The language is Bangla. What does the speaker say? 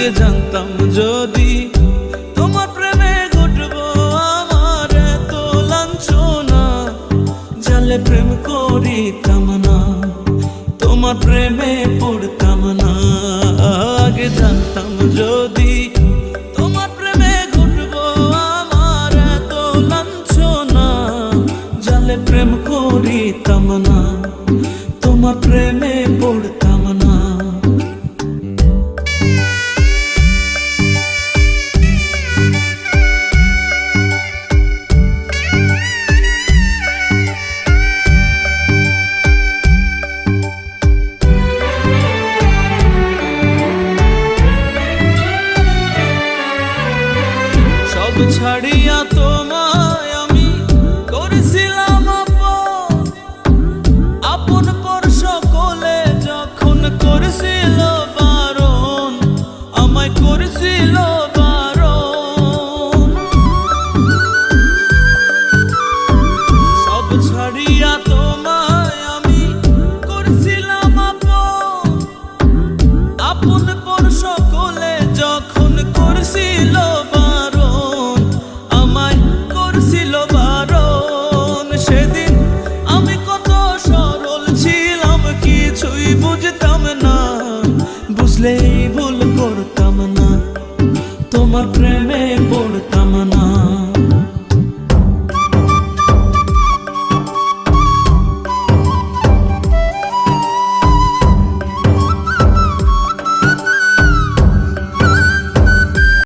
আগে জানতাম যদি তোমার প্রেমে ঘটব আমার এত লাঞ্ছনা। জালে প্রেম করিতাম না, তোমার প্রেমে পড়তাম না। আগে জানতাম যদি তোমার প্রেমে ঘটব আমার এত লাঞ্ছনা। জালে প্রেম করিতাম না, তোমার প্রেমে পড় ছাড়িয়া তোমায় আমি করেছিলাম আপন। পর সকলে যখন করেছিল বারণ, আমায় করেছিল বারণ। সব ছাড়িয়া তোমায় আমি করেছিলাম আপন। আপন পর সকলে তোমার প্রেমে পড়তাম না